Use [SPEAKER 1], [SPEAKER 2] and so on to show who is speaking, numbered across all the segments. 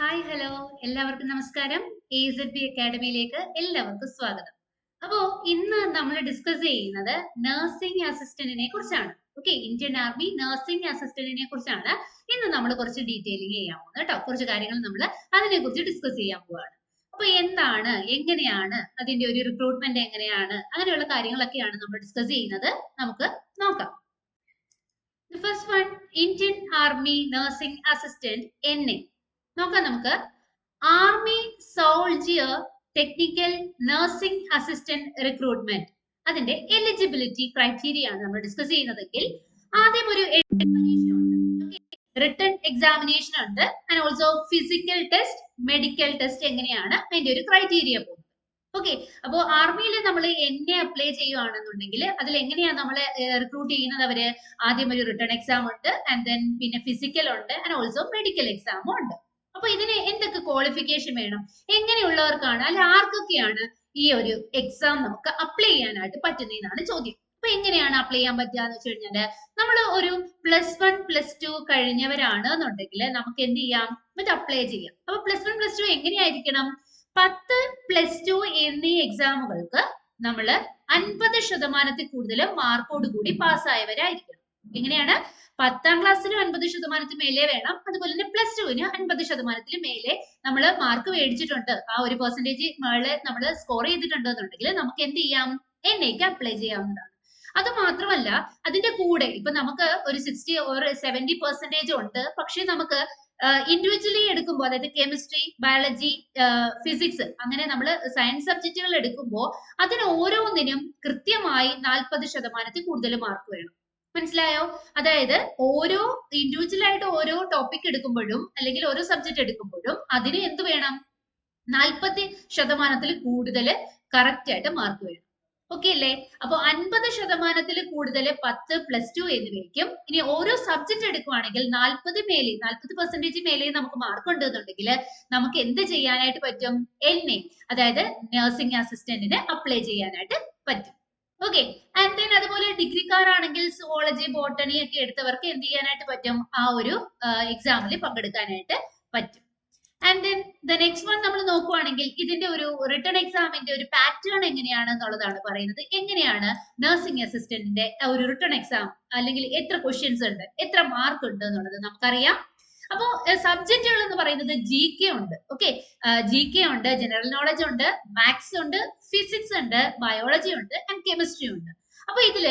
[SPEAKER 1] Hi hello എല്ലാവർക്കും നമസ്കാരം. A Z B അക്കാഡമിയിലേക്ക് എല്ലാവർക്കും സ്വാഗതം. അപ്പോ ഇന്ന് നമ്മൾ ഡിസ്കസ് ചെയ്യുന്നത് നഴ്സിംഗ് അസിസ്റ്റന്റിനെ കുറിച്ചാണ്. ഓക്കെ ഇന്ത്യൻ ആർമി നഴ്സിംഗ് അസിസ്റ്റന്റിനെ കുറിച്ചാണ്. ഇന്ന് നമ്മൾ കുറച്ച് ഡീറ്റെയിലിംഗ് ചെയ്യാൻ പോകുന്നത് കേട്ടോ. കുറച്ച് കാര്യങ്ങൾ നമ്മൾ അതിനെ കുറിച്ച് ഡിസ്കസ് ചെയ്യാൻ പോവാണ്. അപ്പൊ എന്താണ് എങ്ങനെയാണ് അതിന്റെ ഒരു റിക്രൂട്ട്മെന്റ് എങ്ങനെയാണ് അങ്ങനെയുള്ള കാര്യങ്ങളൊക്കെയാണ് നമ്മൾ ഡിസ്കസ് ചെയ്യുന്നത്. നമുക്ക് നോക്കാം. First one Indian army nursing assistant N A നോക്കാം നമുക്ക്. Army soldier technical nursing assistant recruitment അതിന്റെ എലിജിബിലിറ്റി ക്രൈറ്റീരിയ ആണ് നമ്മൾ ഡിസ്കസ് ചെയ്യുന്നതെങ്കിൽ ആദ്യം ഒരു റിട്ടേൺ എക്സാമിനേഷൻ ഉണ്ട്. And also physical test medical test എങ്ങനെയാണ് അതിന്റെ ഒരു ക്രൈറ്റീരിയ പോകുന്നത്. ഓക്കെ അപ്പോ ആർമിയിൽ നമ്മൾ എന്നെ അപ്ലൈ ചെയ്യുകയാണെന്നുണ്ടെങ്കിൽ അതിൽ എങ്ങനെയാണ് നമ്മൾ റിക്രൂട്ട് ചെയ്യുന്നത് അവർ? ആദ്യം ഒരു റിട്ടേൺ എക്സാം ഉണ്ട്. ആൻഡ് ദെൻ പിന്നെ ഫിസിക്കൽ ഉണ്ട്. ആൻഡ് ഓൾസോ മെഡിക്കൽ എക്സാമും ഉണ്ട്. അപ്പൊ ഇതിന് എന്തൊക്കെ ക്വാളിഫിക്കേഷൻ വേണം? എങ്ങനെയുള്ളവർക്കാണ്? അല്ല ആർക്കൊക്കെയാണ് ഈ ഒരു എക്സാം നമുക്ക് അപ്ലൈ ചെയ്യാനായിട്ട് പറ്റുന്നതെന്നാണ് ചോദ്യം. അപ്പൊ എങ്ങനെയാണ് അപ്ലൈ ചെയ്യാൻ പറ്റുക എന്ന് വെച്ച് കഴിഞ്ഞാൽ നമ്മൾ ഒരു പ്ലസ് വൺ പ്ലസ് ടു കഴിഞ്ഞവരാണ് എന്നുണ്ടെങ്കിൽ നമുക്ക് എന്ത് ചെയ്യാം? മറ്റേ അപ്ലൈ ചെയ്യാം. അപ്പൊ പ്ലസ് വൺ പ്ലസ് ടു എങ്ങനെയായിരിക്കണം? പത്ത് പ്ലസ് ടു എന്നീ എക്സാമുകൾക്ക് നമ്മൾ അൻപത് ശതമാനത്തിൽ കൂടുതൽ മാർക്കോട് കൂടി പാസ്സായവരായിരിക്കണം എങ്ങനെയാണ്? പത്താം ക്ലാസ്സിന് അൻപത് ശതമാനത്തിന് മേലെ വേണം. അതുപോലെ തന്നെ പ്ലസ് ടുവിന് അൻപത് ശതമാനത്തിന് മേലെ നമ്മൾ മാർക്ക് മേടിച്ചിട്ടുണ്ട്. ആ ഒരു പെർസെന്റേജ് മേളെ നമ്മൾ സ്കോർ ചെയ്തിട്ടുണ്ട് എന്നുണ്ടെങ്കിൽ നമുക്ക് എന്ത് ചെയ്യാം? എൻ എക്ക് അപ്ലൈ ചെയ്യാവുന്നതാണ്. അത് മാത്രമല്ല അതിന്റെ കൂടെ ഇപ്പൊ നമുക്ക് ഒരു സിക്സ്റ്റി ഓർ സെവന്റി പെർസെന്റേജ് ഉണ്ട്. പക്ഷെ നമുക്ക് ഇൻഡിവിജ്വലി എടുക്കുമ്പോൾ അതായത് കെമിസ്ട്രി ബയോളജി ഫിസിക്സ് അങ്ങനെ നമ്മൾ സയൻസ് സബ്ജക്റ്റുകൾ എടുക്കുമ്പോൾ അതിന് ഓരോന്നിനും കൃത്യമായി നാൽപ്പത് ശതമാനത്തിൽ കൂടുതൽ മാർക്ക് വേണം. മനസ്സിലായോ? അതായത് ഓരോ ഇൻഡിവിജ്വൽ ആയിട്ട് ഓരോ ടോപ്പിക് എടുക്കുമ്പോഴും അല്ലെങ്കിൽ ഓരോ സബ്ജക്ട് എടുക്കുമ്പോഴും അതിന് എന്ത് വേണം? നാൽപ്പത്തി ശതമാനത്തിൽ കൂടുതൽ കറക്റ്റ് ആയിട്ട് മാർക്ക് വേണം. ഓക്കെ അല്ലേ? അപ്പൊ അൻപത് ശതമാനത്തിൽ കൂടുതൽ പത്ത് പ്ലസ് ടു എന്നിവയ്ക്കും ഇനി ഓരോ സബ്ജക്ട് എടുക്കുവാണെങ്കിൽ നാൽപ്പത് മേലെ നാൽപ്പത് പെർസെന്റേജ് മേലെ നമുക്ക് മാർക്ക് ഉണ്ടെന്നുണ്ടെങ്കിൽ നമുക്ക് എന്ത് ചെയ്യാനായിട്ട് പറ്റും? എൻ എ അതായത് നഴ്സിംഗ് അസിസ്റ്റന്റിന് അപ്ലൈ ചെയ്യാനായിട്ട് പറ്റും. ഓക്കെ ആൻഡ് ദെൻ അതുപോലെ ഡിഗ്രിക്കാരാണെങ്കിൽ സുവോളജി ബോട്ടണി ഒക്കെ എടുത്തവർക്ക് എന്ത് ചെയ്യാനായിട്ട് പറ്റും? ആ ഒരു എക്സാമിൽ പങ്കെടുക്കാനായിട്ട് പറ്റും. And then the next one നമ്മൾ നോക്കുവാണെങ്കിൽ ഇതിന്റെ ഒരു റിട്ടേൺ എക്സാമിന്റെ ഒരു പാറ്റേൺ എങ്ങനെയാണ് എന്നുള്ളതാണ് പറയുന്നത്. എങ്ങനെയാണ് നഴ്സിംഗ് അസിസ്റ്റന്റിന്റെ ഒരു റിട്ടേൺ എക്സാം അല്ലെങ്കിൽ എത്ര ക്വസ്റ്റ്യൻസ് ഉണ്ട് എത്ര മാർക്ക് ഉണ്ട് എന്നുള്ളത് നമുക്കറിയാം. അപ്പോ സബ്ജക്റ്റുകൾ എന്ന് പറയുന്നത് ജി കെ ഉണ്ട്. ഓക്കെ ജി കെ ഉണ്ട് ജനറൽ നോളജ് ഉണ്ട് മാത്സ് ഉണ്ട് ഫിസിക്സ് ഉണ്ട് ബയോളജി ഉണ്ട് ആൻഡ് കെമിസ്ട്രി ഉണ്ട്. അപ്പൊ ഇതിൽ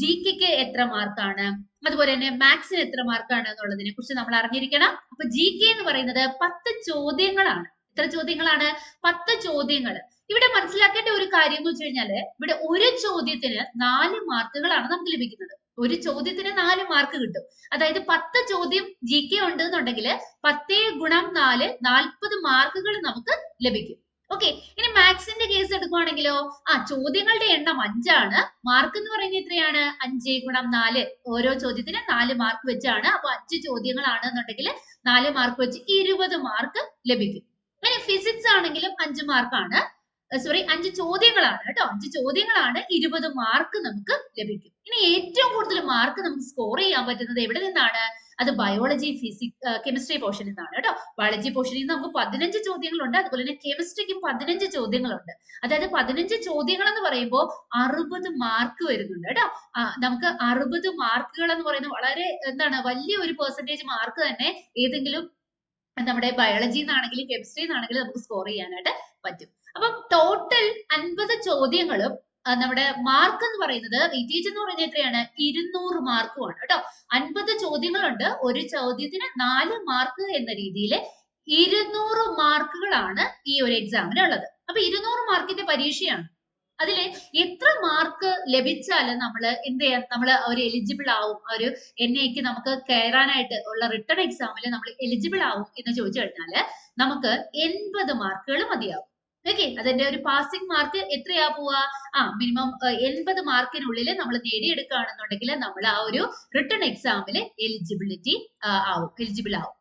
[SPEAKER 1] ജി കെക്ക് എത്ര മാർക്കാണ് അതുപോലെ തന്നെ മാത്സിന് എത്ര മാർക്കാണ് എന്നുള്ളതിനെ കുറിച്ച് നമ്മൾ അറിഞ്ഞിരിക്കണം. അപ്പൊ ജി കെ എന്ന് പറയുന്നത് പത്ത് ചോദ്യങ്ങളാണ്. എത്ര ചോദ്യങ്ങളാണ്? പത്ത് ചോദ്യങ്ങൾ ഇവിടെ മനസ്സിലാക്കേണ്ട ഒരു കാര്യം എന്ന് വെച്ച് കഴിഞ്ഞാൽ ഇവിടെ ഒരു ചോദ്യത്തിന് നാല് മാർക്കുകളാണ് നമുക്ക് ലഭിക്കുന്നത്. ഒരു ചോദ്യത്തിന് നാല് മാർക്ക് കിട്ടും. അതായത് പത്ത് ചോദ്യം ജി കെ ഉണ്ട് എന്നുണ്ടെങ്കിൽ പത്തേ ഗുണം നാല് നാൽപ്പത് മാർക്കുകൾ നമുക്ക് ലഭിക്കും. ഓക്കെ ഇനി മാത്സിന്റെ കേസ് എടുക്കുവാണെങ്കിലോ? ആ ചോദ്യങ്ങളുടെ എണ്ണം അഞ്ചാണ്. മാർക്ക് എന്ന് പറയുന്നത് എത്രയാണ്? അഞ്ച് ഗുണം നാല്. ഓരോ ചോദ്യത്തിന് നാല് മാർക്ക് വെച്ചാണ്. അപ്പൊ അഞ്ച് ചോദ്യങ്ങളാണ് എന്നുണ്ടെങ്കിൽ നാല് മാർക്ക് വെച്ച് ഇരുപത് മാർക്ക് ലഭിക്കും. ഇനി ഫിസിക്സ് ആണെങ്കിലും അഞ്ച് മാർക്കാണ് സോറി അഞ്ച് ചോദ്യങ്ങളാണ് കേട്ടോ. അഞ്ച് ചോദ്യങ്ങളാണ് ഇരുപത് മാർക്ക് നമുക്ക് ലഭിക്കും. ഇനി ഏറ്റവും കൂടുതൽ മാർക്ക് നമുക്ക് സ്കോർ ചെയ്യാൻ പറ്റുന്നത് എവിടെ നിന്നാണ്? അത് ബയോളജി ഫിസിക്സ് കെമിസ്ട്രി പോർഷനിൽ നിന്നാണ് കേട്ടോ. ബയോളജി പോർഷനിൽ നിന്ന് നമുക്ക് പതിനഞ്ച് ചോദ്യങ്ങളുണ്ട്. അതുപോലെ തന്നെ കെമിസ്ട്രിക്കും പതിനഞ്ച് ചോദ്യങ്ങളുണ്ട്. അതായത് പതിനഞ്ച് ചോദ്യങ്ങൾ എന്ന് പറയുമ്പോൾ അറുപത് മാർക്ക് വരുന്നുണ്ട് കേട്ടോ. നമുക്ക് അറുപത് മാർക്കുകൾ എന്ന് പറയുന്നത് വളരെ എന്താണ് വലിയ ഒരു പെർസെന്റേജ് മാർക്ക് തന്നെ ഏതെങ്കിലും നമ്മുടെ ബയോളജി കെമിസ്ട്രിന്നാണെങ്കിലും നമുക്ക് സ്കോർ ചെയ്യാനായിട്ട് പറ്റും. അപ്പം ടോട്ടൽ അൻപത് ചോദ്യങ്ങളും നമ്മുടെ മാർക്ക് എന്ന് പറയുന്നത് വെയിറ്റേജ് എന്ന് പറയുന്നത് എത്രയാണ്? ഇരുന്നൂറ് മാർക്കുമാണ് കേട്ടോ? അൻപത് ചോദ്യങ്ങളുണ്ട്. ഒരു ചോദ്യത്തിന് നാല് മാർക്ക് എന്ന രീതിയിൽ ഇരുന്നൂറ് മാർക്കുകളാണ് ഈ ഒരു എക്സാമിന് ഉള്ളത്. അപ്പൊ ഇരുന്നൂറ് മാർക്കിന്റെ പരീക്ഷയാണ്. അതിൽ എത്ര മാർക്ക് ലഭിച്ചാൽ നമ്മൾ എന്ത് ചെയ്യാം? നമ്മൾ ഒരു എലിജിബിൾ ആവും. ഒരു എൻ എക്ക് നമുക്ക് കയറാനായിട്ട് ഉള്ള റിട്ടേൺ എക്സാമിൽ നമ്മൾ എലിജിബിൾ ആവും എന്ന് ചോദിച്ചു കഴിഞ്ഞാൽ നമുക്ക് എൺപത് മാർക്കുകൾ മതിയാവും. ഓക്കെ അതിന്റെ ഒരു പാസിംഗ് മാർക്ക് എത്രയാ പോവാ? ആ മിനിമം എൺപത് മാർക്കിനുള്ളിൽ നമ്മൾ നേടിയെടുക്കുകയാണെന്നുണ്ടെങ്കിൽ നമ്മൾ ആ ഒരു റിട്ടേൺ എക്സാമിൽ എലിജിബിലിറ്റി ആവും എലിജിബിൾ ആവും.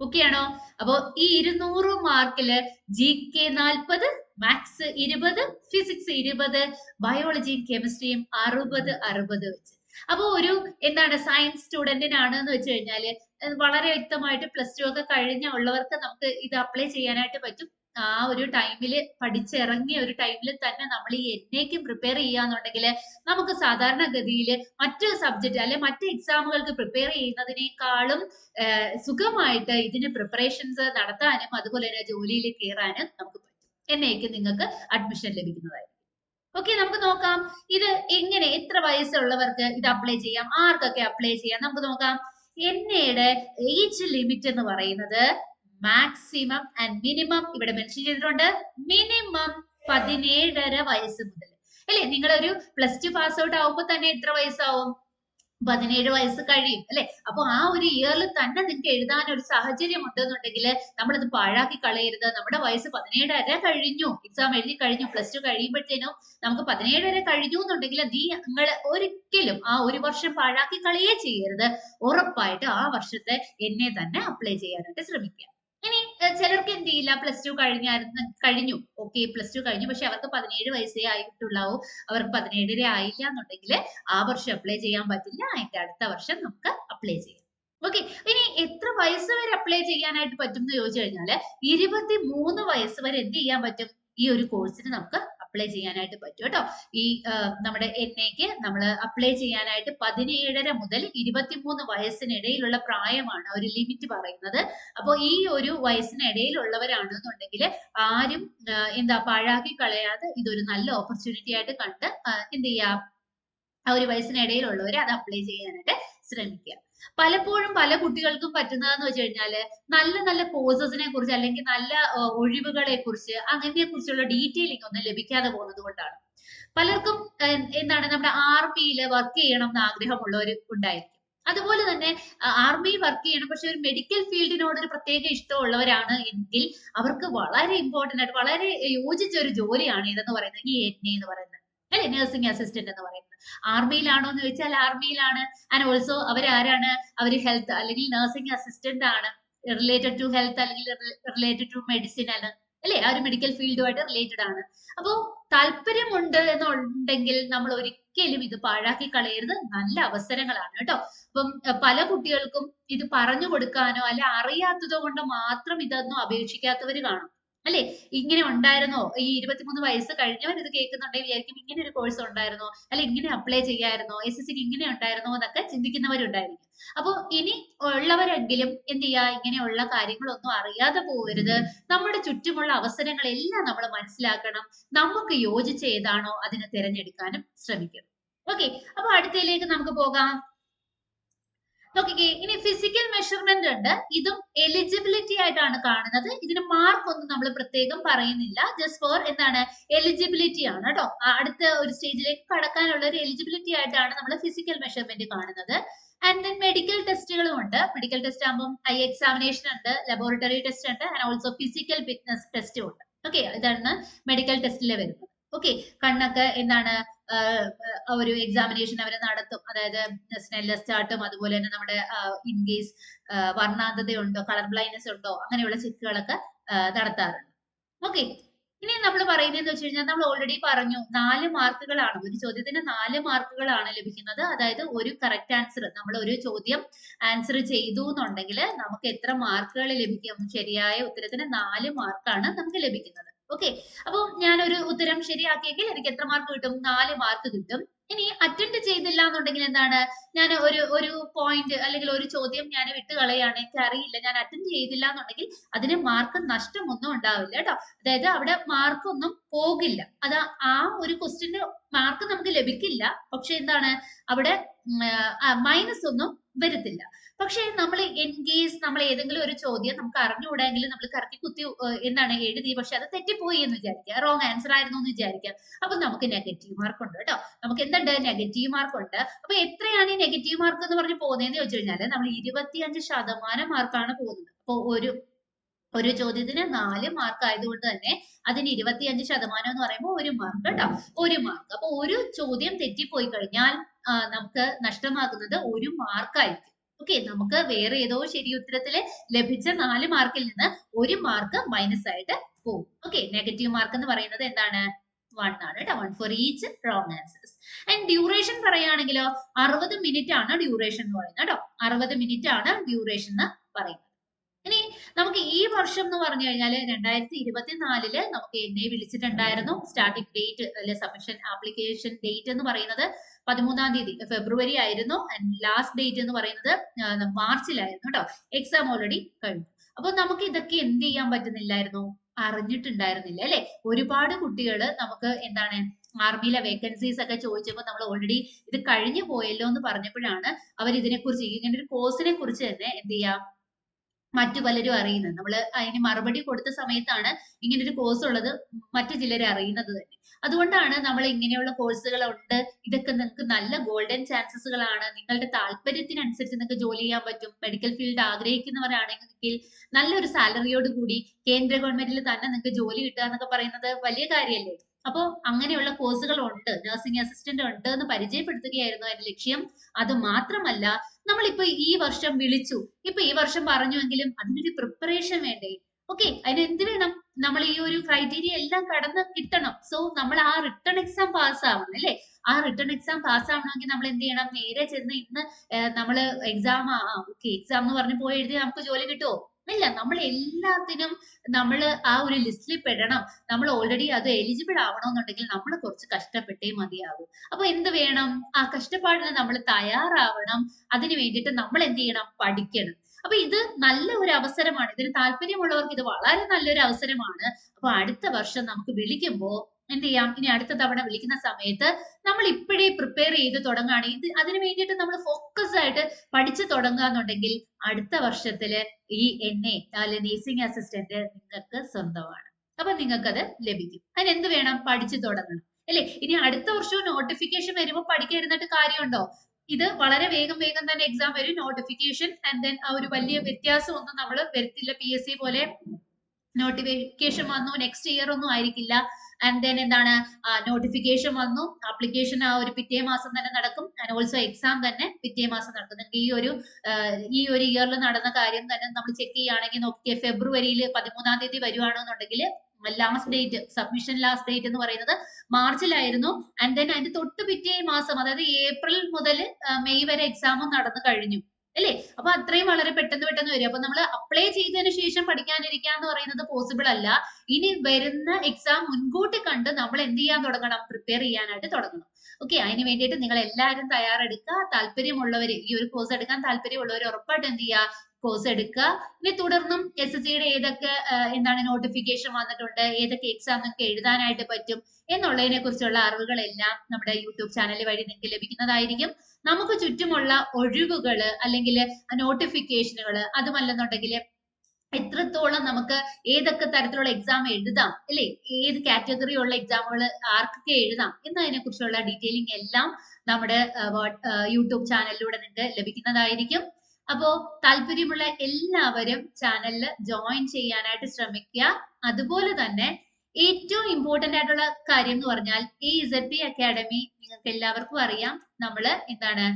[SPEAKER 1] ഓക്കെ ആണോ? അപ്പോ ഈ ഇരുന്നൂറ് മാർക്കിൽ ജി കെ നാൽപ്പത് മാത്സ് ഇരുപത് ഫിസിക്സ് ഇരുപത് ബയോളജിയും കെമിസ്ട്രിയും അറുപത് അറുപത് വെച്ച്. അപ്പൊ ഒരു എന്താണ് സയൻസ് സ്റ്റുഡന്റിനാണ് എന്ന് വെച്ച് കഴിഞ്ഞാൽ വളരെ വ്യക്തമായിട്ട് പ്ലസ് ടു ഒക്കെ കഴിഞ്ഞ ഉള്ളവർക്ക് നമുക്ക് ഇത് അപ്ലൈ ചെയ്യാനായിട്ട് പറ്റും. ആ ഒരു ടൈമിൽ പഠിച്ചിറങ്ങിയ ഒരു ടൈമിൽ തന്നെ നമ്മൾ ഈ എന്നേക്ക് പ്രിപ്പയർ ചെയ്യാന്നുണ്ടെങ്കിൽ നമുക്ക് സാധാരണഗതിയിൽ മറ്റ് സബ്ജക്റ്റ് അല്ലെ മറ്റ് എക്സാമുകൾക്ക് പ്രിപ്പയർ ചെയ്യുന്നതിനേക്കാളും സുഖമായിട്ട് ഇതിന് പ്രിപ്പറേഷൻസ് നടത്താനും അതുപോലെ തന്നെ ജോലിയിൽ കയറാനും നമുക്ക് പറ്റും. എന്നേക്ക് നിങ്ങൾക്ക് അഡ്മിഷൻ ലഭിക്കുന്നതായിരിക്കും. ഓക്കെ നമുക്ക് നോക്കാം. ഇത് എങ്ങനെ എത്ര വയസ്സുള്ളവർക്ക് ഇത് അപ്ലൈ ചെയ്യാം? ആർക്കൊക്കെ അപ്ലൈ ചെയ്യാം? നമുക്ക് നോക്കാം. എന്നയുടെ ഏജ് ലിമിറ്റ് എന്ന് പറയുന്നത് മാക്സിമം ആൻഡ് മിനിമം ഇവിടെ മെൻഷൻ ചെയ്തിട്ടുണ്ട്. മിനിമം പതിനേഴര വയസ്സ് മുതൽ. അല്ലെ? നിങ്ങൾ ഒരു പ്ലസ് ടു പാസ് ഔട്ട് ആവുമ്പോൾ തന്നെ എത്ര വയസ്സാവും? പതിനേഴ് വയസ്സ് കഴിയും അല്ലെ? അപ്പൊ ആ ഒരു ഇയറിൽ തന്നെ നിങ്ങൾക്ക് എഴുതാൻ ഒരു സാഹചര്യം ഉണ്ടെന്നുണ്ടെങ്കിൽ നമ്മളത് പാഴാക്കി കളയരുത്. നമ്മുടെ വയസ്സ് പതിനേഴ് വരെ കഴിഞ്ഞു. എക്സാം എഴുതി കഴിഞ്ഞു പ്ലസ് ടു കഴിയുമ്പോഴത്തേനും നമുക്ക് പതിനേഴ് വരെ കഴിഞ്ഞു എന്നുണ്ടെങ്കിൽ നിങ്ങൾ ഒരിക്കലും ആ ഒരു വർഷം പാഴാക്കി കളയേ ചെയ്യരുത്. ഉറപ്പായിട്ട് ആ വർഷത്തെ എന്നെ തന്നെ അപ്ലൈ ചെയ്യാനായിട്ട് ശ്രമിക്കുക. ഇനി ചിലർക്ക് എന്ത് ചെയ്യില്ല? പ്ലസ് ടു കഴിഞ്ഞായിരുന്നു കഴിഞ്ഞു. ഓക്കെ പ്ലസ് ടു കഴിഞ്ഞു. പക്ഷെ അവർക്ക് പതിനേഴ് വയസ്സേ ആയിട്ടുള്ളൂ അവർക്ക് പതിനേഴര ആയില്ല എന്നുണ്ടെങ്കിൽ ആ വർഷം അപ്ലൈ ചെയ്യാൻ പറ്റില്ല. അതിന്റെ അടുത്ത വർഷം നമുക്ക് അപ്ലൈ ചെയ്യാം. ഓക്കെ ഇനി എത്ര വയസ്സ് വരെ അപ്ലൈ ചെയ്യാനായിട്ട് പറ്റും എന്ന് ചോദിച്ചു കഴിഞ്ഞാൽ ഇരുപത്തി മൂന്ന് വയസ്സ് വരെ എന്ത് ചെയ്യാൻ പറ്റും? ഈ ഒരു കോഴ്സിന് നമുക്ക് അപ്ലൈ ചെയ്യാനായിട്ട് പറ്റും കേട്ടോ. ഈ നമ്മുടെ എൻ എക്ക് നമ്മൾ അപ്ലൈ ചെയ്യാനായിട്ട് പതിനേഴര മുതൽ ഇരുപത്തിമൂന്ന് വയസ്സിനിടയിലുള്ള പ്രായമാണ് ഒരു ലിമിറ്റ് പറയുന്നത്. അപ്പോൾ ഈ ഒരു വയസ്സിനിടയിലുള്ളവരാണെന്നുണ്ടെങ്കിൽ ആരും എന്താ പാഴാക്കി കളയാതെ ഇതൊരു നല്ല ഓപ്പർച്യൂണിറ്റി ആയിട്ട് കണ്ട് എന്ത് ചെയ്യാം? ആ ഒരു വയസ്സിനിടയിലുള്ളവരെ അത് അപ്ലൈ ചെയ്യാനായിട്ട് ശ്രമിക്കുക. പലപ്പോഴും പല കുട്ടികൾക്കും പറ്റുന്നതെന്ന് വെച്ച് കഴിഞ്ഞാൽ നല്ല നല്ല കോഴ്സസിനെ കുറിച്ച് അല്ലെങ്കിൽ നല്ല ഒഴിവുകളെ കുറിച്ച് അങ്ങനത്തെ കുറിച്ചുള്ള ഡീറ്റെയിലിംഗ് ഒന്നും ലഭിക്കാതെ പോകുന്നത് കൊണ്ടാണ്. പലർക്കും എന്താണ് നമ്മുടെ ആർമിയിൽ വർക്ക് ചെയ്യണം എന്ന് ആഗ്രഹമുള്ളവർ ഉണ്ടായിരിക്കും. അതുപോലെ തന്നെ ആർമിയിൽ വർക്ക് ചെയ്യണം. പക്ഷെ ഒരു മെഡിക്കൽ ഫീൽഡിനോട് ഒരു പ്രത്യേക ഇഷ്ടമുള്ളവരാണ് എങ്കിൽ അവർക്ക് വളരെ ഇമ്പോർട്ടന്റ് ആയിട്ട് വളരെ യോജിച്ച ഒരു ജോലിയാണ് ഇതെന്ന് പറയുന്നത് ഈ എൻ എന്ന് പറയുന്നത്. അല്ലെ നഴ്സിംഗ് അസിസ്റ്റന്റ് എന്ന് പറയുന്നത്. ആർമിയിലാണോ എന്ന് ചോദിച്ചാൽ ആർമിയിലാണ് ആൻഡ് ഓൾസോ അവരാരാണ്? അവർ ഹെൽത്ത് അല്ലെങ്കിൽ നഴ്സിംഗ് അസിസ്റ്റന്റ് ആണ്. റിലേറ്റഡ് ടു ഹെൽത്ത് അല്ലെങ്കിൽ റിലേറ്റഡ് ടു മെഡിസിൻ ആണ്. അല്ലെ? ആ ഒരു മെഡിക്കൽ ഫീൽഡുമായിട്ട് റിലേറ്റഡ് ആണ്. അപ്പോ താല്പര്യമുണ്ട് എന്നുണ്ടെങ്കിൽ നമ്മൾ ഒരിക്കലും ഇത് പാഴാക്കി കളയരുത്. നല്ല അവസരങ്ങളാണ് കേട്ടോ. അപ്പം പല കുട്ടികൾക്കും ഇത് പറഞ്ഞു കൊടുക്കാനോ അല്ലെ അറിയാത്തതോ കൊണ്ട് മാത്രം ഇതൊന്നും അപേക്ഷിക്കാത്തവര് കാണും. അല്ലെ? ഇങ്ങനെ ഉണ്ടായിരുന്നോ? ഈ ഇരുപത്തിമൂന്ന് വയസ്സ് കഴിഞ്ഞവർ ഇത് കേൾക്കുന്നുണ്ടെങ്കിൽ വിചാരിക്കും. ഇങ്ങനെ ഒരു കോഴ്സ് ഉണ്ടായിരുന്നോ? അല്ലെ ഇങ്ങനെ അപ്ലൈ ചെയ്യായിരുന്നോ? എസ് എസ് ഇങ്ങനെ ഉണ്ടായിരുന്നോ? എന്നൊക്കെ ചിന്തിക്കുന്നവരുണ്ടായിരിക്കും. അപ്പൊ ഇനി ഉള്ളവരെങ്കിലും എന്ത് ചെയ്യുക? ഇങ്ങനെയുള്ള കാര്യങ്ങളൊന്നും അറിയാതെ പോകരുത്. നമ്മുടെ ചുറ്റുമുള്ള അവസരങ്ങളെല്ലാം നമ്മൾ മനസ്സിലാക്കണം. നമുക്ക് യോജിച്ച ഏതാണോ അതിനെ തിരഞ്ഞെടുക്കാനും ശ്രമിക്കണം. ഓക്കെ അപ്പൊ അടുത്തതിലേക്ക് നമുക്ക് പോകാം. നോക്കിക്കേ ഇനി ഫിസിക്കൽ മെഷർമെന്റ് ഉണ്ട്. ഇതും എലിജിബിലിറ്റി ആയിട്ടാണ് കാണുന്നത്. ഇതിന് മാർക്ക് ഒന്നും നമ്മൾ പ്രത്യേകം പറയുന്നില്ല. ജസ്റ്റ് ഫോർ എന്താണ്? എലിജിബിലിറ്റി ആണ് കേട്ടോ അടുത്ത ഒരു സ്റ്റേജിലേക്ക് കടക്കാനുള്ള ഒരു എലിജിബിലിറ്റി ആയിട്ടാണ് നമ്മൾ ഫിസിക്കൽ മെഷർമെന്റ് കാണുന്നത്. ആൻഡ് ദെൻ മെഡിക്കൽ ടെസ്റ്റുകളും ഉണ്ട്. മെഡിക്കൽ ടെസ്റ്റ് ആകുമ്പോൾ ഐ എക്സാമിനേഷൻ ഉണ്ട് ലബോറട്ടറി ടെസ്റ്റ് ഉണ്ട് ആൻഡ് ഓൾസോ ഫിസിക്കൽ ഫിറ്റ്നസ് ടെസ്റ്റും ഉണ്ട്. ഓക്കെ ഇതാണ് മെഡിക്കൽ ടെസ്റ്റിലെ വരുന്നത്. ഓക്കെ കണ്ണൊക്കെ എന്താണ്? ഒരു എക്സാമിനേഷൻ അവർ നടത്തും. അതായത് സ്നെല്ലസ് ചാർട്ടും അതുപോലെ തന്നെ നമ്മുടെ ഇൻ കേസ് വർണാന്തതയുണ്ടോ കളർ ബ്ലൈൻഡ്നെസ് ഉണ്ടോ അങ്ങനെയുള്ള ചെക്കുകളൊക്കെ നടത്താറുണ്ട്. ഓക്കെ ഇനി നമ്മൾ പറയുന്നത് വെച്ച് കഴിഞ്ഞാൽ നമ്മൾ ഓൾറെഡി പറഞ്ഞു നാല് മാർക്കുകളാണ്. ഒരു ചോദ്യത്തിന് നാല് മാർക്കുകളാണ് ലഭിക്കുന്നത്. അതായത് ഒരു കറക്റ്റ് ആൻസർ നമ്മൾ ഒരു ചോദ്യം ആൻസർ ചെയ്തു എന്നുണ്ടെങ്കിൽ നമുക്ക് എത്ര മാർക്കുകൾ ലഭിക്കും? ശരിയായ ഉത്തരത്തിന് നാല് മാർക്കാണ് നമുക്ക് ലഭിക്കുന്നത്. ഓക്കെ അപ്പൊ ഞാനൊരു ഉത്തരം ശരിയാക്കിയെങ്കിൽ എനിക്ക് എത്ര മാർക്ക് കിട്ടും? നാല് മാർക്ക് കിട്ടും. ഇനി അറ്റൻഡ് ചെയ്തില്ല എന്നുണ്ടെങ്കിൽ എന്താണ്? ഞാൻ ഒരു ഒരു പോയിന്റ് അല്ലെങ്കിൽ ഒരു ചോദ്യം ഞാൻ വിട്ടുകളയാണ് എനിക്ക് അറിയില്ല ഞാൻ അറ്റൻഡ് ചെയ്തില്ല എന്നുണ്ടെങ്കിൽ അതിന് മാർക്ക് നഷ്ടമൊന്നും ഉണ്ടാവില്ല കേട്ടോ. അതായത് അവിടെ മാർക്ക് ഒന്നും പോകില്ല. അത് ആ ഒരു ക്വസ്റ്റിന് മാർക്ക് നമുക്ക് ലഭിക്കില്ല. പക്ഷെ എന്താണ്? അവിടെ മൈനസ് ഒന്നും വരത്തില്ല. പക്ഷെ നമ്മൾ എൻഗേജ് നമ്മൾ ഏതെങ്കിലും ഒരു ചോദ്യം നമുക്ക് അറിഞ്ഞുകൂടെങ്കിൽ നമ്മൾ കറക്കി കുത്തി എന്താണ് എഴുതി പക്ഷെ അത് തെറ്റിപ്പോയി എന്ന് വിചാരിക്കുക. റോങ് ആൻസർ ആയിരുന്നു എന്ന് വിചാരിക്കാം അപ്പൊ നമുക്ക് നെഗറ്റീവ് മാർക്ക് ഉണ്ട് കേട്ടോ. നമുക്ക് എന്തുണ്ട്? നെഗറ്റീവ് മാർക്ക് ഉണ്ട്. അപ്പൊ എത്രയാണ് ഈ നെഗറ്റീവ് മാർക്ക് എന്ന് പറഞ്ഞ് പോകുന്നതെന്ന് ചോദിച്ചു കഴിഞ്ഞാൽ നമ്മൾ ഇരുപത്തിയഞ്ച് ശതമാനം മാർക്കാണ് പോകുന്നത്. അപ്പോൾ ഒരു ഒരു ചോദ്യത്തിന് നാല് മാർക്ക് ആയതുകൊണ്ട് തന്നെ അതിന് ഇരുപത്തിയഞ്ച് ശതമാനം എന്ന് പറയുമ്പോൾ ഒരു മാർക്ക് കേട്ടോ. ഒരു മാർക്ക് അപ്പൊ ഒരു ചോദ്യം തെറ്റിപ്പോയി കഴിഞ്ഞാൽ നമുക്ക് നഷ്ടമാകുന്നത് ഒരു മാർക്കായിരിക്കും ഓക്കെ നമുക്ക് വേറെ ഏതോ ശരി ഉത്തരത്തിൽ ലഭിച്ച നാല് മാർക്കിൽ നിന്ന് ഒരു മാർക്ക് മൈനസ് ആയിട്ട് പോകും. ഓക്കെ നെഗറ്റീവ് മാർക്ക് എന്ന് പറയുന്നത് എന്താണ്? വൺ ആണ് കേട്ടോ one four each wrong answers and duration പറയുകയാണെങ്കിലോ അറുപത് മിനിറ്റ് ആണ് ഡ്യൂറേഷൻ എന്ന് പറയുന്നത് കേട്ടോ അറുപത് മിനിറ്റ് ആണ് ഡ്യൂറേഷൻ എന്ന് പറയുന്നത്. ഇനി നമുക്ക് ഈ വർഷം എന്ന് പറഞ്ഞു കഴിഞ്ഞാൽ രണ്ടായിരത്തി ഇരുപത്തിനാലിൽ നമുക്ക് എന്നെ വിളിച്ചിട്ടുണ്ടായിരുന്നു. സ്റ്റാർട്ടിംഗ് ഡേറ്റ് അല്ലെ സബ്മിഷൻ ആപ്ലിക്കേഷൻ ഡേറ്റ് എന്ന് പറയുന്നത് പതിമൂന്നാം തീയതി ഫെബ്രുവരി ആയിരുന്നു. ആൻഡ് ലാസ്റ്റ് ഡേറ്റ് എന്ന് പറയുന്നത് മാർച്ചിലായിരുന്നു കേട്ടോ എക്സാം ഓൾറെഡി കഴിഞ്ഞു. അപ്പൊ നമുക്ക് ഇതൊക്കെ എന്ത് ചെയ്യാൻ പറ്റുന്നില്ലായിരുന്നു? അറിഞ്ഞിട്ടുണ്ടായിരുന്നില്ല അല്ലെ? ഒരുപാട് കുട്ടികൾ നമുക്ക് എന്താണ് ആർമിയിലെ വേക്കൻസീസ് ഒക്കെ ചോദിച്ചപ്പോൾ നമ്മൾ ഓൾറെഡി ഇത് കഴിഞ്ഞു പോയല്ലോ എന്ന് പറഞ്ഞപ്പോഴാണ് അവർ ഇതിനെക്കുറിച്ച് ഇങ്ങനെ ഒരു കോഴ്സിനെ കുറിച്ച് തന്നെ എന്ത് ചെയ്യാം മറ്റു പലരും അറിയുന്നത്. നമ്മൾ അതിന് മറുപടി കൊടുത്ത സമയത്താണ് ഇങ്ങനൊരു കോഴ്സ് ഉള്ളത് മറ്റു ചിലരെ അറിയുന്നത് തന്നെ. അതുകൊണ്ടാണ് നമ്മൾ ഇങ്ങനെയുള്ള കോഴ്സുകൾ ഉണ്ട്. ഇതൊക്കെ നിങ്ങൾക്ക് നല്ല ഗോൾഡൻ ചാൻസസുകളാണ് നിങ്ങളുടെ താല്പര്യത്തിനനുസരിച്ച് നിങ്ങൾക്ക് ജോലി ചെയ്യാൻ പറ്റും. മെഡിക്കൽ ഫീൽഡ് ആഗ്രഹിക്കുന്നവരാണെങ്കിൽ നല്ലൊരു സാലറിയോട് കൂടി കേന്ദ്ര ഗവൺമെന്റിൽ തന്നെ നിങ്ങൾക്ക് ജോലി കിട്ടുക എന്നൊക്കെ പറയുന്നത് വലിയ കാര്യമല്ലേ അപ്പോൾ അങ്ങനെയുള്ള കോഴ്സുകൾ ഉണ്ട് നഴ്സിംഗ് അസിസ്റ്റന്റ് ഉണ്ട് എന്ന് പരിചയപ്പെടുത്തുകയായിരുന്നു അതിന്റെ ലക്ഷ്യം. അത് മാത്രമല്ല നമ്മളിപ്പോ ഈ വർഷം വിളിച്ചു. ഇപ്പൊ ഈ വർഷം പറഞ്ഞുവെങ്കിലും അതിനൊരു പ്രിപ്പറേഷൻ വേണ്ടേ? ഓക്കെ അതിന് എന്ത് വേണം? നമ്മൾ ഈ ഒരു ക്രൈറ്റീരിയ എല്ലാം കടന്ന് കിട്ടണം. സോ നമ്മൾ ആ റിട്ടേൺ എക്സാം പാസ് ആവണം അല്ലേ? ആ റിട്ടേൺ എക്സാം പാസ് ആവണമെങ്കിൽ നമ്മൾ എന്ത് ചെയ്യണം? നേരെ ചെന്ന് ഇന്ന് നമ്മൾ എക്സാം ഓക്കെ എക്സാം എന്ന് പറഞ്ഞ് പോയി എഴുതി നമുക്ക് ജോലി കിട്ടുമോ ഇല്ല നമ്മൾ എല്ലാത്തിനും നമ്മൾ ആ ഒരു ലിസ്റ്റിൽ പെടണം. നമ്മൾ ഓൾറെഡി അത് എലിജിബിൾ ആവണമെന്നുണ്ടെങ്കിൽ നമ്മൾ കുറച്ച് കഷ്ടപ്പെട്ടേ മതിയാകും അപ്പൊ എന്ത് വേണം? ആ കഷ്ടപ്പാടിന് നമ്മൾ തയ്യാറാവണം. അതിന് വേണ്ടിയിട്ട് നമ്മൾ എന്ത് ചെയ്യണം? പഠിക്കണം. അപ്പൊ ഇത് നല്ല ഒരു അവസരമാണ്. ഇതിന് താല്പര്യമുള്ളവർക്ക് ഇത് വളരെ നല്ലൊരു അവസരമാണ്. അപ്പൊ അടുത്ത വർഷം നമുക്ക് വിളിക്കുമ്പോ എന്ത് ചെയ്യാം ഇനി അടുത്ത തവണ വിളിക്കുന്ന സമയത്ത് നമ്മൾ ഇപ്പോഴേ പ്രിപ്പയർ ചെയ്ത് തുടങ്ങുകയാണെങ്കിൽ ഇത് അതിന് വേണ്ടിയിട്ട് നമ്മൾ ഫോക്കസ് ആയിട്ട് പഠിച്ചു തുടങ്ങുകയെന്നുണ്ടെങ്കിൽ അടുത്ത വർഷത്തിൽ ഈ എൻ എ നേഴ്സിംഗ് അസിസ്റ്റന്റ് നിങ്ങൾക്ക് സ്വന്തമാണ്. അപ്പൊ നിങ്ങൾക്ക് അത് ലഭിക്കും. അതിന് എന്ത് വേണം? പഠിച്ചു തുടങ്ങണം. അല്ലെ? ഇനി അടുത്ത വർഷവും നോട്ടിഫിക്കേഷൻ വരുമ്പോൾ പഠിക്കാൻ ഇരുന്നിട്ട് കാര്യമുണ്ടോ? ഇത് വളരെ വേഗം വേഗം തന്നെ എക്സാം വരും. നോട്ടിഫിക്കേഷൻ ആൻഡ് ദെൻ ആ ഒരു വലിയ വ്യത്യാസം ഒന്നും നമ്മൾ വരുത്തില്ല. പി എസ് സി പോലെ നോട്ടിഫിക്കേഷൻ വന്നു. നെക്സ്റ്റ് ഇയർ ഒന്നും ആയിരിക്കില്ല. ആൻഡ് ദെൻ എന്താണ്? നോട്ടിഫിക്കേഷൻ വന്നു. ആപ്ലിക്കേഷൻ ആ ഒരു പിറ്റേ മാസം തന്നെ നടക്കും. ആൻഡ് ഓൾസോ എക്സാം തന്നെ പിറ്റേ മാസം നടക്കും. നിങ്ങൾക്ക് ഈ ഒരു ഈ ഒരു ഇയറിൽ നടന്ന കാര്യം തന്നെ നമ്മൾ ചെക്ക് ചെയ്യുകയാണെങ്കിൽ നോക്കിയേ ഫെബ്രുവരിയിൽ പതിമൂന്നാം തീയതി വരുവാണെന്നുണ്ടെങ്കിൽ last date submission last date എന്ന് പറയുന്നത് മാർച്ചിലായിരുന്നു. ആൻഡ് ദെൻ അതിന്റെ തൊട്ട് പിറ്റേ മാസം അതായത് ഏപ്രിൽ മുതൽ മെയ് വരെ എക്സാമും നടന്നു കഴിഞ്ഞു. അല്ലേ? അപ്പൊ അത്രയും വളരെ പെട്ടെന്ന് പെട്ടെന്ന് വരും. അപ്പൊ നമ്മൾ അപ്ലൈ ചെയ്തതിന് ശേഷം പഠിക്കാനിരിക്കുക എന്ന് പറയുന്നത് പോസിബിൾ അല്ല. ഇനി വരുന്ന എക്സാം മുൻകൂട്ടി കണ്ട് നമ്മൾ എന്ത് ചെയ്യാൻ തുടങ്ങണം? പ്രിപ്പയർ ചെയ്യാനായിട്ട് തുടങ്ങണം. ഓക്കെ അതിന് വേണ്ടിയിട്ട് നിങ്ങൾ എല്ലാവരും തയ്യാറെടുക്കുക. താല്പര്യമുള്ളവർ ഈ ഒരു കോഴ്സ് എടുക്കാൻ താല്പര്യമുള്ളവർ ഉറപ്പായിട്ട് എന്ത് ചെയ്യുക? കോഴ്സ് എടുക്കുക. ഇനി തുടർന്നും എസ് എസ് സിയുടെ ഏതൊക്കെ എന്താണ് നോട്ടിഫിക്കേഷൻ വന്നിട്ടുണ്ട് ഏതൊക്കെ എക്സാം നിങ്ങൾക്ക് എഴുതാനായിട്ട് പറ്റും എന്നുള്ളതിനെ കുറിച്ചുള്ള അറിവുകളെല്ലാം നമ്മുടെ യൂട്യൂബ് ചാനൽ വഴി നിങ്ങൾക്ക് ലഭിക്കുന്നതായിരിക്കും. നമുക്ക് ചുറ്റുമുള്ള ഒഴിവുകൾ അല്ലെങ്കിൽ നോട്ടിഫിക്കേഷനുകൾ അതുമല്ലെന്നുണ്ടെങ്കിൽ എത്രത്തോളം നമുക്ക് ഏതൊക്കെ തരത്തിലുള്ള എക്സാം എഴുതാം അല്ലെ? ഏത് കാറ്റഗറി ഉള്ള എക്സാമുകൾ ആർക്കൊക്കെ എഴുതാം എന്നതിനെ കുറിച്ചുള്ള ഡീറ്റെയിലിംഗ് എല്ലാം നമ്മുടെ യൂട്യൂബ് ചാനലിലൂടെ നിങ്ങൾക്ക് ലഭിക്കുന്നതായിരിക്കും. അപ്പോ താല്പര്യമുള്ള എല്ലാവരും ചാനലിൽ ജോയിൻ ചെയ്യാനായിട്ട് ശ്രമിക്കുക. അതുപോലെ തന്നെ ഏറ്റവും ഇമ്പോർട്ടന്റ് ആയിട്ടുള്ള കാര്യം എന്ന് പറഞ്ഞാൽ ഈ ഇസഡ് പി അക്കാഡമി നിങ്ങൾക്ക് എല്ലാവർക്കും അറിയാം. നമ്മൾ എന്താണ്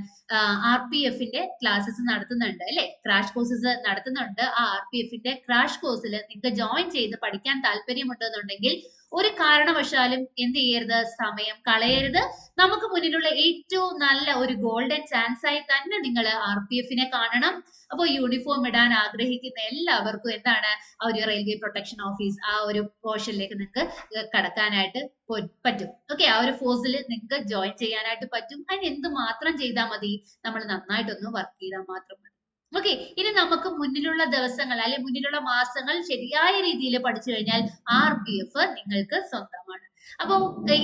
[SPEAKER 1] ആർ പി എഫിന്റെ ക്ലാസ്സസ് നടത്തുന്നുണ്ട് അല്ലെ? ക്രാഷ് കോഴ്സസ് നടത്തുന്നുണ്ട്. ആ ആർ പി എഫിന്റെ ക്രാഷ് കോഴ്സിൽ നിങ്ങൾക്ക് ജോയിൻ ചെയ്ത് പഠിക്കാൻ താല്പര്യമുണ്ടെന്നുണ്ടെങ്കിൽ ഒരു കാരണവശാലും എന്ത് ചെയ്യരുത്? സമയം കളയരുത്. നമുക്ക് മുന്നിലുള്ള ഏറ്റവും നല്ല ഒരു ഗോൾഡൻ ചാൻസ് ആയി തന്നെ നിങ്ങൾ ആർ പി എഫിനെ കാണണം. അപ്പോൾ യൂണിഫോം ഇടാൻ ആഗ്രഹിക്കുന്ന എല്ലാവർക്കും എന്താണ് ആ ഒരു റെയിൽവേ പ്രൊട്ടക്ഷൻ ഓഫീസ് ആ ഒരു പോർഷനിലേക്ക് നിങ്ങൾക്ക് കടക്കാനായിട്ട് പറ്റും. ഓക്കെ ആ ഒരു ഫോഴ്സിൽ നിങ്ങൾക്ക് ജോയിൻ ചെയ്യാനായിട്ട് പറ്റും. അതിന് എന്ത് മാത്രം ചെയ്താൽ മതി? നമ്മൾ നന്നായിട്ടൊന്ന് വർക്ക് ചെയ്താൽ മാത്രം മതി. ഓക്കെ ഇനി നമുക്ക് മുന്നിലുള്ള ദിവസങ്ങൾ അല്ലെ മുന്നിലുള്ള മാസങ്ങൾ ശരിയായ രീതിയിൽ പഠിച്ചു കഴിഞ്ഞാൽ ആർ പി എഫ് നിങ്ങൾക്ക് സ്വന്തമാണ്. അപ്പോ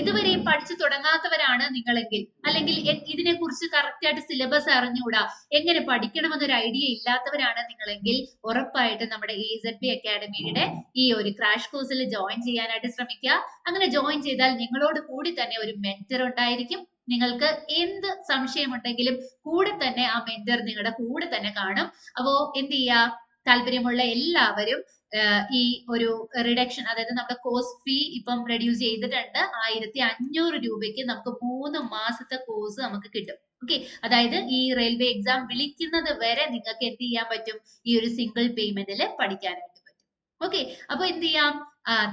[SPEAKER 1] ഇതുവരെ പഠിച്ചു തുടങ്ങാത്തവരാണ് നിങ്ങളെങ്കിൽ അല്ലെങ്കിൽ ഇതിനെ കുറിച്ച് കറക്റ്റ് ആയിട്ട് സിലബസ് അറിഞ്ഞുകൂടാ എങ്ങനെ പഠിക്കണമെന്നൊരു ഐഡിയ ഇല്ലാത്തവരാണ് നിങ്ങളെങ്കിൽ ഉറപ്പായിട്ട് നമ്മുടെ എ സെഡ് ബി അക്കാഡമിയുടെ ഈ ഒരു ക്രാഷ് കോഴ്സിൽ ജോയിൻ ചെയ്യാനായിട്ട് ശ്രമിക്കുക. അങ്ങനെ ജോയിൻ ചെയ്താൽ നിങ്ങളോട് കൂടി തന്നെ ഒരു മെന്റർ ഉണ്ടായിരിക്കും. നിങ്ങൾക്ക് എന്ത് സംശയമുണ്ടെങ്കിലും കൂടെ തന്നെ ആ മെന്റർ നിങ്ങളുടെ കൂടെ തന്നെ കാണും. അപ്പോ എന്ത് ചെയ്യുക താല്പര്യമുള്ള എല്ലാവരും ഈ ഒരു റിഡക്ഷൻ അതായത് നമ്മുടെ കോഴ്സ് ഫീ ഇപ്പം റെഡ്യൂസ് ചെയ്തിട്ടുണ്ട്. ആയിരത്തി അഞ്ഞൂറ് രൂപയ്ക്ക് നമുക്ക് മൂന്ന് മാസത്തെ കോഴ്സ് നമുക്ക് കിട്ടും. ഓക്കെ അതായത് ഈ റെയിൽവേ എക്സാം വിളിക്കുന്നത് വരെ നിങ്ങൾക്ക് എന്ത് ചെയ്യാൻ പറ്റും? ഈ ഒരു സിംഗിൾ പേയ്മെന്റിൽ പഠിക്കാനായിട്ട് പറ്റും. ഓക്കെ അപ്പൊ എന്ത് ചെയ്യാം?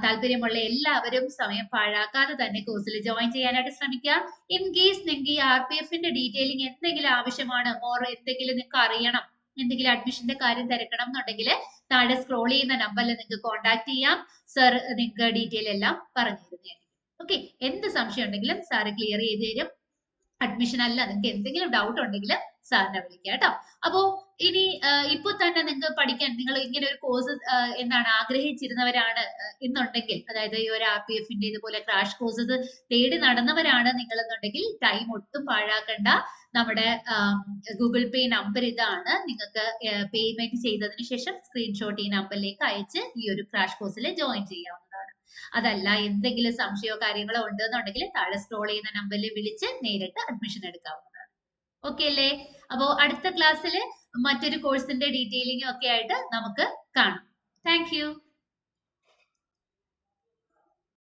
[SPEAKER 1] താല്പര്യമുള്ള എല്ലാവരും സമയം പാഴാക്കാതെ തന്നെ കോഴ്സിൽ ജോയിൻ ചെയ്യാനായിട്ട് ശ്രമിക്കുക. ഇൻ കേസ് നിങ്ങൾക്ക് ഈ ആർ പി എഫിന്റെ ഡീറ്റെയിലിംഗ് എന്തെങ്കിലും ആവശ്യമാണ് ഓർ എന്തെങ്കിലും നിങ്ങൾക്ക് അറിയണം എന്തെങ്കിലും അഡ്മിഷന്റെ കാര്യം തിരക്കണം എന്നുണ്ടെങ്കിൽ താഴെ സ്ക്രോൾ ചെയ്യുന്ന നമ്പറിൽ നിങ്ങൾക്ക് കോൺടാക്ട് ചെയ്യാം. സർ നിങ്ങൾക്ക് ഡീറ്റെയിൽ എല്ലാം പറഞ്ഞു തരുന്നതായിരിക്കും. ഓക്കെ എന്ത് സംശയം ഉണ്ടെങ്കിലും സാറ് ക്ലിയർ ചെയ്ത് തരും. അഡ്മിഷൻ അല്ല നിങ്ങൾക്ക് എന്തെങ്കിലും ഡൗട്ട് ഉണ്ടെങ്കിൽ സാറിനെ വിളിക്കുക കേട്ടോ. അപ്പോ ഇനി ഇപ്പൊ തന്നെ നിങ്ങൾക്ക് പഠിക്കാൻ നിങ്ങൾ ഇങ്ങനെ ഒരു കോഴ്സ് എന്താണ് ആഗ്രഹിച്ചിരുന്നവരാണ് എന്നുണ്ടെങ്കിൽ അതായത് ഈ ഒരു ആർ പി എഫിന്റെ ഇതുപോലെ ക്രാഷ് കോഴ്സസ് തേടി നടന്നവരാണ് നിങ്ങൾ എന്നുണ്ടെങ്കിൽ ടൈം ഒട്ടും പാഴാക്കണ്ട. നമ്മുടെ ഗൂഗിൾ പേ നമ്പർ ഇതാണ്. നിങ്ങൾക്ക് പേയ്മെന്റ് ചെയ്തതിന് ശേഷം സ്ക്രീൻഷോട്ട് ഈ നമ്പറിലേക്ക് അയച്ച് ഈ ഒരു ക്രാഷ് കോഴ്സിൽ ജോയിൻ ചെയ്യാവുന്നതാണ്. അതല്ല എന്തെങ്കിലും സംശയമോ കാര്യങ്ങളോ ഉണ്ടെന്നുണ്ടെങ്കിൽ താഴെ സ്ക്രോൾ ചെയ്യുന്ന നമ്പറിൽ വിളിച്ച് നേരിട്ട് അഡ്മിഷൻ എടുക്കാവുന്നതാണ്. ഓക്കെ അല്ലേ? അപ്പോ അടുത്ത ക്ലാസ്സിൽ മറ്റൊരു കോഴ്സിന്റെ ഡീറ്റെയിലിംഗും ഒക്കെ ആയിട്ട് നമുക്ക് കാണാം. താങ്ക്